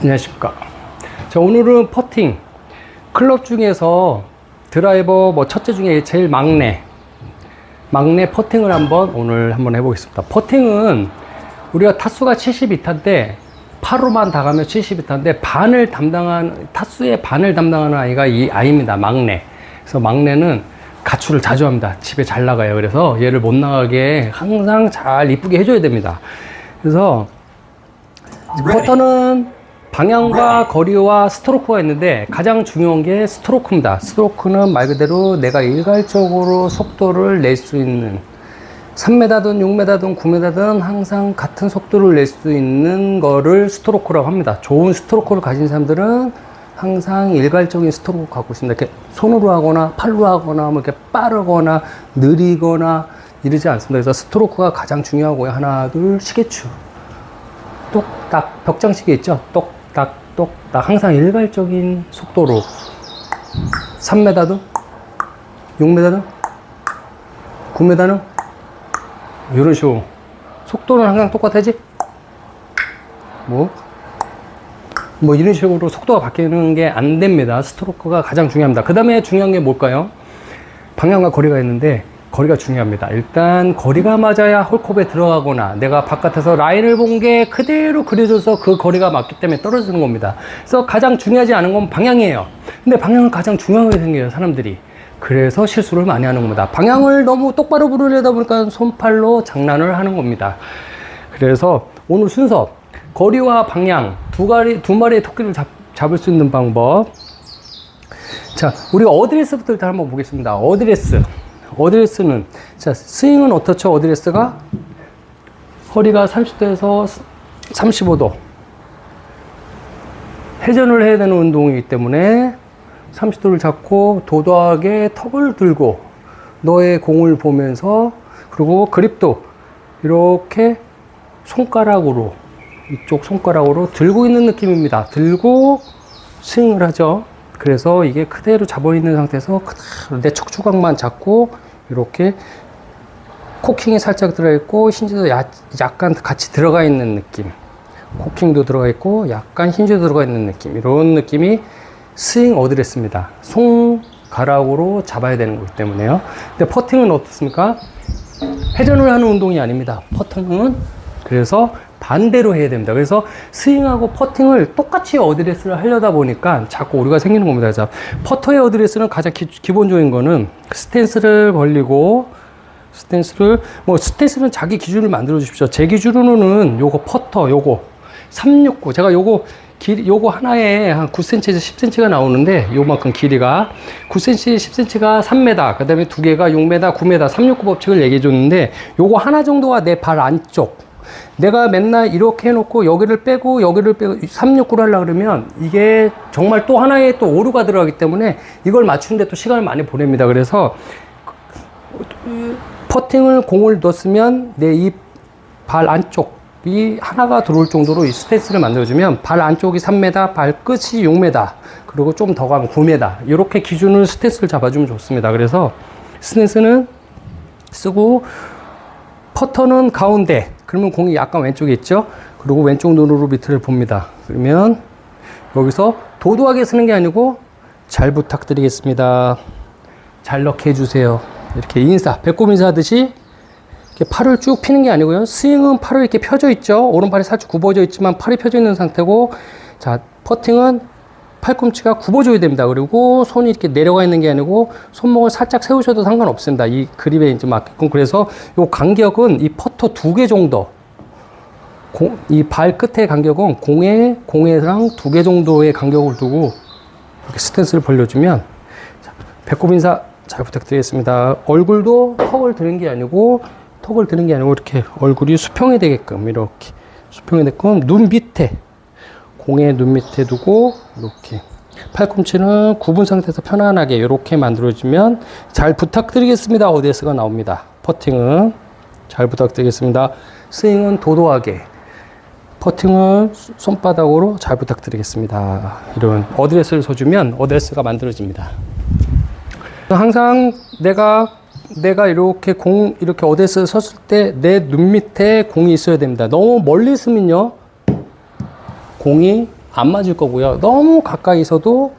안녕하십니까. 자, 오늘은 퍼팅. 클럽 중에서 드라이버 뭐 첫째 중에 제일 막내. 막내 퍼팅을 한번 오늘 한번 해보겠습니다. 퍼팅은 우리가 타수가 72타인데 8호만 다 가면 72타인데 반을 담당한 타수의 반을 담당하는 아이가 이 아이입니다. 막내. 그래서 막내는 가출을 자주 합니다. 집에 잘 나가요. 그래서 얘를 못 나가게 항상 잘 이쁘게 해줘야 됩니다. 그래서 퍼터는 방향과 거리와 스트로크가 있는데 가장 중요한 게 스트로크입니다. 스트로크는 말 그대로 내가 일괄적으로 속도를 낼 수 있는 3m든 6m든 9m든 항상 같은 속도를 낼 수 있는 거를 스트로크라고 합니다. 좋은 스트로크를 가진 사람들은 항상 일괄적인 스트로크 갖고 있습니다. 이렇게 손으로 하거나 팔로 하거나 뭐 이렇게 빠르거나 느리거나 이러지 않습니다. 그래서 스트로크가 가장 중요하고요. 하나, 둘, 시계추. 똑 딱 벽장시계 있죠? 똑딱 똑딱 항상 일괄적인 속도로 3m든 6m든 9m는 이런 식으로 속도는 항상 똑같아지? 뭐? 뭐 이런 식으로 속도가 바뀌는 게 안 됩니다. 스트로크가 가장 중요합니다. 그 다음에 중요한 게 뭘까요? 방향과 거리가 있는데 거리가 중요합니다. 일단 거리가 맞아야 홀컵에 들어가거나 내가 바깥에서 라인을 본 게 그대로 그려져서 그 거리가 맞기 때문에 떨어지는 겁니다. 그래서 가장 중요하지 않은 건 방향이에요. 근데 방향은 가장 중요하게 생겨요, 사람들이. 그래서 실수를 많이 하는 겁니다. 방향을 너무 똑바로 부르려다 보니까 손팔로 장난을 하는 겁니다. 그래서 오늘 순서 거리와 방향 두 가리 두 마리의 토끼를 잡, 잡을 수 있는 방법. 자, 우리가 어드레스부터 일단 한번 보겠습니다. 어드레스. 어드레스는 자 스윙은 어떻죠? 어드레스가 허리가 30도에서 35도 회전을 해야 되는 운동이기 때문에 30도를 잡고 도도하게 턱을 들고 너의 공을 보면서 그리고 그립도 이렇게 손가락으로 이쪽 손가락으로 들고 있는 느낌입니다. 들고 스윙을 하죠. 그래서 이게 그대로 잡아 있는 상태에서 내 척추각만 잡고 이렇게 코킹이 살짝 들어있고 힌지도 야- 약간 같이 들어가 있는 느낌. 코킹도 들어가 있고 약간 힌지도 들어가 있는 느낌. 이런 느낌이 스윙 어드레스입니다. 손가락으로 잡아야 되는 거기 때문에요. 근데 퍼팅은 어떻습니까? 회전을 하는 운동이 아닙니다. 퍼팅은 그래서 반대로 해야 됩니다. 그래서 스윙하고 퍼팅을 똑같이 어드레스를 하려다 보니까 자꾸 오류가 생기는 겁니다. 자, 퍼터의 어드레스는 가장 기, 기본적인 거는 스탠스를 벌리고 스탠스를 뭐 스탠스는 자기 기준을 만들어 주십시오. 제 기준으로는 요거 퍼터 요거 369 제가 요거 길 요거 하나에 한 9cm에서 10cm가 나오는데 요만큼 길이가 9cm, 10cm가 3m, 그다음에 두 개가 6m, 9m, 369 법칙을 얘기해 줬는데 요거 하나 정도가 내 발 안쪽 내가 맨날 이렇게 해놓고 여기를 빼고 여기를 빼고 369를 하려고 그러면 이게 정말 또 하나의 또 오류가 들어가기 때문에 이걸 맞추는데 또 시간을 많이 보냅니다. 그래서 퍼팅을 공을 넣었으면 내 이 발 안쪽이 하나가 들어올 정도로 이 스탠스를 만들어주면 발 안쪽이 3m, 발 끝이 6m, 그리고 좀 더 가면 9m. 이렇게 기준을 스탠스를 잡아주면 좋습니다. 그래서 스탠스는 쓰고 퍼터는 가운데. 그러면 공이 약간 왼쪽에 있죠? 그리고 왼쪽 눈으로 밑을 봅니다. 그러면 여기서 도도하게 쓰는 게 아니고 잘 부탁드리겠습니다. 잘 넣게 해주세요. 이렇게 인사, 배꼽 인사 하듯이 이렇게 팔을 쭉 피는 게 아니고요. 스윙은 팔을 이렇게 펴져 있죠. 오른팔이 살짝 굽어져 있지만 팔이 펴져 있는 상태고, 자, 퍼팅은 팔꿈치가 굽어져야 됩니다. 그리고 손이 이렇게 내려가 있는 게 아니고 손목을 살짝 세우셔도 상관없습니다. 이 그립에 이제 맞게끔. 그래서 요 간격은 이 퍼터 두 개 정도. 이발 끝의 간격은 공에, 공에랑 두 개 정도의 간격을 두고 이렇게 스탠스를 벌려주면 자, 배꼽 인사 잘 부탁드리겠습니다. 얼굴도 턱을 드는 게 아니고 턱을 드는 게 아니고 이렇게 얼굴이 수평이 되게끔 이렇게 수평이 되게끔 눈 밑에 공의 눈 밑에 두고 이렇게 팔꿈치는 굽은 상태에서 편안하게 이렇게 만들어주면 잘 부탁드리겠습니다. ODS가 나옵니다. 퍼팅은 잘 부탁드리겠습니다. 스윙은 도도하게 퍼팅은 손바닥으로 잘 부탁드리겠습니다. 이런 어드레스를 써주면 어드레스가 만들어집니다. 항상 내가 내가 이렇게 공 이렇게 어드레스 섰을 때 내 눈 밑에 공이 있어야 됩니다. 너무 멀리 있으면요 공이 안 맞을 거고요. 너무 가까이 있어도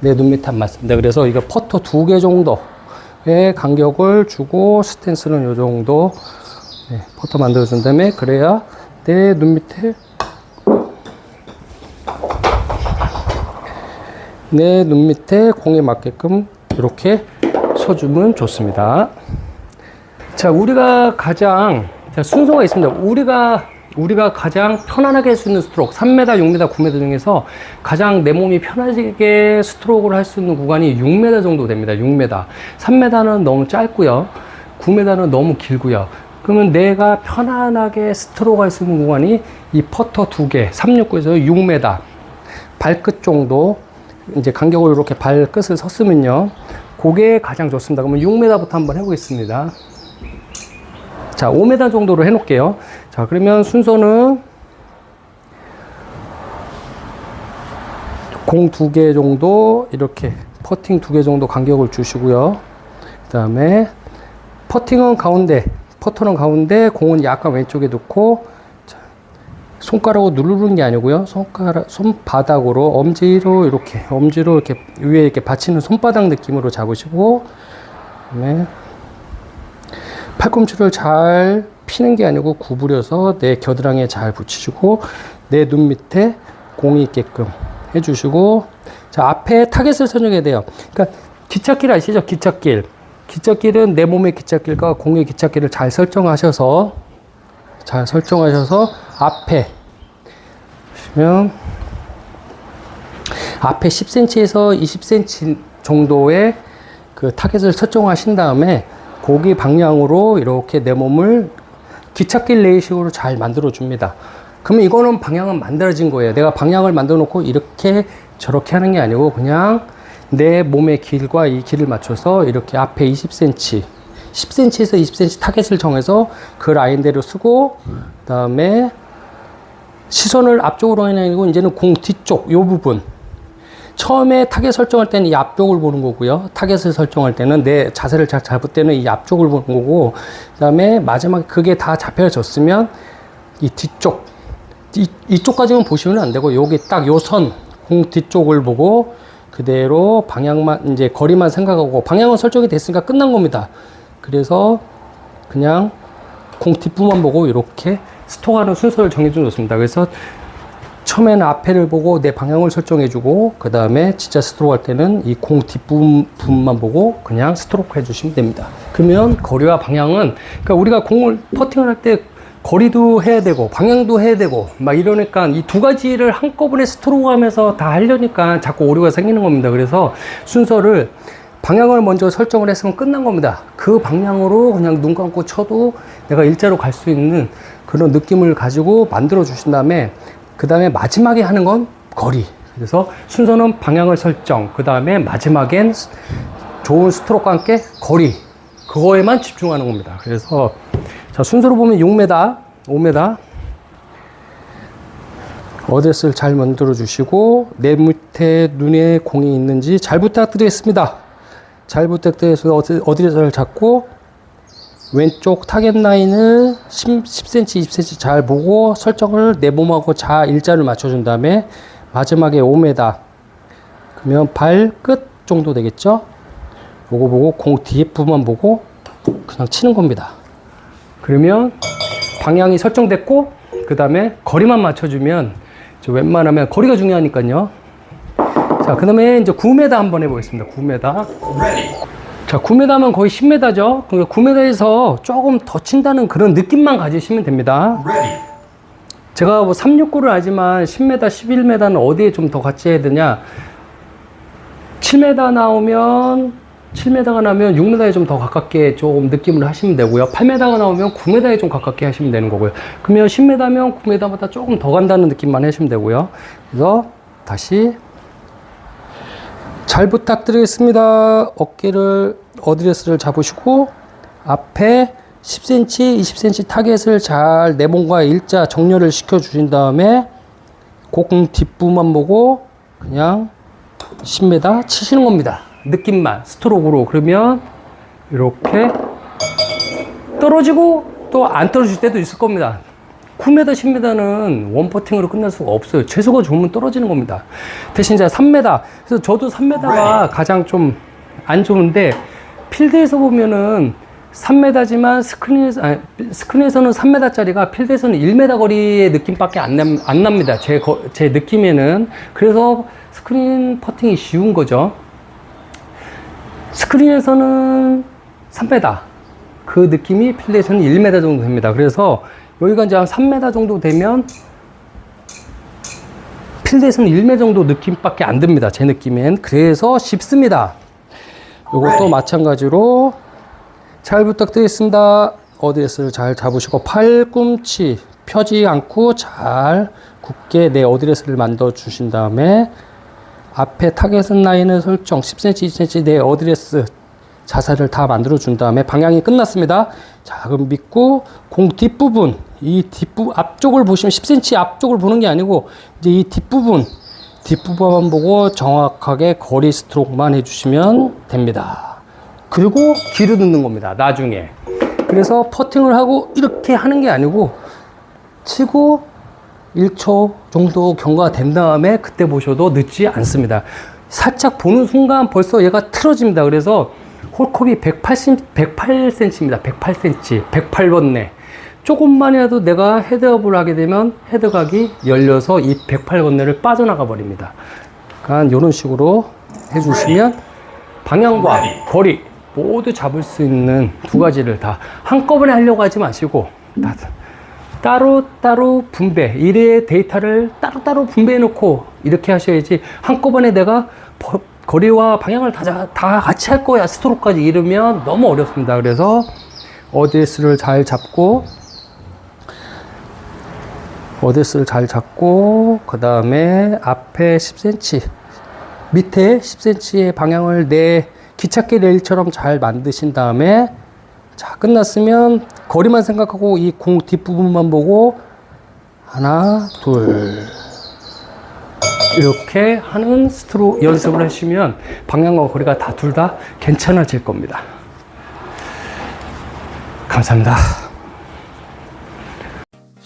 내 눈 밑에 안 맞습니다. 그래서 이거 퍼터 두 개 정도의 간격을 주고 스탠스는 이 정도 네, 퍼터 만들어준 다음에 그래야 내 눈 밑에 내 눈 밑에 공에 맞게끔 이렇게 서주면 좋습니다. 자, 우리가 가장 자, 순서가 있습니다. 우리가 우리가 가장 편안하게 할 수 있는 스트로크 3m, 6m, 9m 중에서 가장 내 몸이 편하게 스트로크를 할 수 있는 구간이 6m 정도 됩니다. 6m. 3m는 너무 짧고요. 9m는 너무 길고요. 그러면 내가 편안하게 스트로크 할 수 있는 구간이 이 퍼터 두 개, 369에서 6m 발끝 정도 이제 간격을 이렇게 발끝을 섰으면요. 그게 가장 좋습니다. 그러면 6m부터 한번 해보겠습니다. 자, 5m 정도로 해놓을게요. 자, 그러면 순서는 공 두 개 정도 이렇게 퍼팅 두 개 정도 간격을 주시고요. 그 다음에 퍼팅은 가운데, 퍼터는 가운데, 공은 약간 왼쪽에 놓고 자, 손가락으로 누르는 게 아니고요. 손가락, 손바닥으로 엄지로 이렇게, 엄지로 이렇게 위에 이렇게 받치는 손바닥 느낌으로 잡으시고, 그다음에 팔꿈치를 잘 피는 게 아니고 구부려서 내 겨드랑이에 잘 붙이시고 내 눈 밑에 공이 있게끔 해주시고 자 앞에 타겟을 선정해야 돼요. 그러니까 기찻길 아시죠? 기찻길. 기찻길은 내 몸의 기찻길과 공의 기찻길을 잘 설정하셔서 잘 설정하셔서 앞에 보시면 앞에 10cm에서 20cm 정도의 그 타겟을 설정하신 다음에 고기 방향으로 이렇게 내 몸을 기찻길 레이식으로 잘 만들어 줍니다. 그러면 이거는 방향은 만들어진 거예요. 내가 방향을 만들어 놓고 이렇게 저렇게 하는 게 아니고 그냥 내 몸의 길과 이 길을 맞춰서 이렇게 앞에 20cm, 10cm에서 20cm 타겟을 정해서 그 라인대로 쓰고 그다음에 시선을 앞쪽으로 해내고 이제는 공 뒤쪽 요 부분 처음에 타겟 설정할 때는 이 앞쪽을 보는 거고요. 타겟을 설정할 때는 내 자세를 잘 잡을 때는 이 앞쪽을 보는 거고, 그 다음에 마지막에 그게 다 잡혀졌으면 이 뒤쪽, 이, 이쪽까지만 보시면 안 되고, 여기 딱 요 선, 공 뒤쪽을 보고, 그대로 방향만, 이제 거리만 생각하고, 방향은 설정이 됐으니까 끝난 겁니다. 그래서 그냥 공 뒷부만 보고 이렇게 스톡하는 순서를 정해주면 좋습니다. 그래서 처음에는 앞에를 보고 내 방향을 설정해주고 그 다음에 진짜 스트로크 할 때는 이 공 뒷부분만 보고 그냥 스트로크 해주시면 됩니다. 그러면 거리와 방향은 그러니까 우리가 공을 퍼팅을 할 때 거리도 해야 되고 방향도 해야 되고 막 이러니까 이 두 가지를 한꺼번에 스트로크 하면서 다 하려니까 자꾸 오류가 생기는 겁니다. 그래서 순서를 방향을 먼저 설정을 했으면 끝난 겁니다. 그 방향으로 그냥 눈 감고 쳐도 내가 일자로 갈 수 있는 그런 느낌을 가지고 만들어 주신 다음에 그 다음에 마지막에 하는 건 거리. 그래서 순서는 방향을 설정. 그 다음에 마지막엔 좋은 스트로크와 함께 거리. 그거에만 집중하는 겁니다. 그래서 자, 순서로 보면 6m, 5m. 어드레스를 잘 만들어 주시고 내 밑에 눈에 공이 있는지 잘 부탁드리겠습니다. 잘 부탁드려서 어드- 어드레스를 잡고 왼쪽 타겟 라인을 10, 10cm, 20cm 잘 보고 설정을 내 몸하고 자 일자를 맞춰준 다음에 마지막에 5m 그러면 발 끝 정도 되겠죠? 요거 보고 공 뒤에 부분만 보고 그냥 치는 겁니다. 그러면 방향이 설정됐고 그 다음에 거리만 맞춰주면 저 웬만하면 거리가 중요하니까요. 자, 그 다음에 이제 9m 한번 해보겠습니다. 9m. 자, 9m면 거의 10m죠. 그러니까 9m에서 조금 더 친다는 그런 느낌만 가지시면 됩니다. 제가 뭐 369를 알지만 10m, 11m는 어디에 좀 더 같이 해야 되냐? 7m 나오면 7m가 나면 6m에 좀 더 가깝게 조금 느낌을 하시면 되고요. 8m가 나오면 9m에 좀 가깝게 하시면 되는 거고요. 그러면 10m면 9m보다 조금 더 간다는 느낌만 하시면 되고요. 그래서 다시 잘 부탁드리겠습니다. 어깨를 어드레스를 잡으시고 앞에 10cm, 20cm 타겟을 잘 내 몸과 일자 정렬을 시켜 주신 다음에 공 뒷부만 보고 그냥 10m 치시는 겁니다. 느낌만 스트로크로 그러면 이렇게 떨어지고 또 안 떨어질 때도 있을 겁니다. 9m, 10m는 원퍼팅으로 끝날 수가 없어요. 재수가 좋으면 떨어지는 겁니다. 대신 이제 3m. 그래서 저도 3m가 가장 좀 안 좋은데 필드에서 보면은 3m지만 스크린에서, 아니, 스크린에서는 3m짜리가 필드에서는 1m 거리의 느낌밖에 안, 남, 안 납니다. 제, 거- 제 느낌에는. 그래서 스크린 퍼팅이 쉬운 거죠. 스크린에서는 3m. 그 느낌이 필드에서는 1m 정도 됩니다. 그래서 여기가 이제 한 3m 정도 되면 필드에서는 1m 정도 느낌밖에 안 듭니다. 제 느낌엔. 그래서 쉽습니다. 이것도 마찬가지로 잘 부탁드리겠습니다. 어드레스를 잘 잡으시고 팔꿈치 펴지 않고 잘 굳게 내 어드레스를 만들어 주신 다음에 앞에 타겟은 라인을 설정 10cm, 20cm 내 어드레스 자세를 다 만들어 준 다음에 방향이 끝났습니다. 자, 그럼 믿고 공 뒷부분 이 뒷부 앞쪽을 보시면 10cm 앞쪽을 보는 게 아니고 이제 이 뒷부분 뒷부분만 보고 정확하게 거리 스트로크만 해주시면 됩니다. 그리고 길을 넣는 겁니다. 나중에. 그래서 퍼팅을 하고 이렇게 하는 게 아니고 치고 1초 정도 경과가 된 다음에 그때 보셔도 늦지 않습니다. 살짝 보는 순간 벌써 얘가 틀어집니다. 그래서 홀컵이 180, 108cm입니다. 108cm, 108번 내. 조금만이라도 내가 헤드업을 하게 되면 헤드각이 열려서 이 108번 내를 빠져나가 버립니다. 그러니까 이런 식으로 해주시면 방향과 거리 모두 잡을 수 있는 두 가지를 다 한꺼번에 하려고 하지 마시고 다 따로 따로 분배 일의 데이터를 따로 따로 분배해 놓고 이렇게 하셔야지 한꺼번에 내가 버- 거리와 방향을 다, 자- 다 같이 할 거야. 스트로크까지 이르면 너무 어렵습니다. 그래서 어드레스를 잘 잡고 어드레스를 잘 잡고 그 다음에 앞에 10cm 밑에 10cm의 방향을 내 기찻길 레일처럼 잘 만드신 다음에 자 끝났으면 거리만 생각하고 이 공 뒷부분만 보고 하나 둘. 이렇게 하는 스트로 연습을 하시면 방향과 거리가 다 둘 다 괜찮아질 겁니다. 감사합니다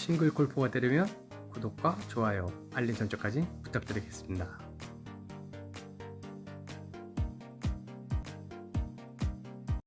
싱글 골프가 되려면 구독과 좋아요 알림 설정까지 부탁드리겠습니다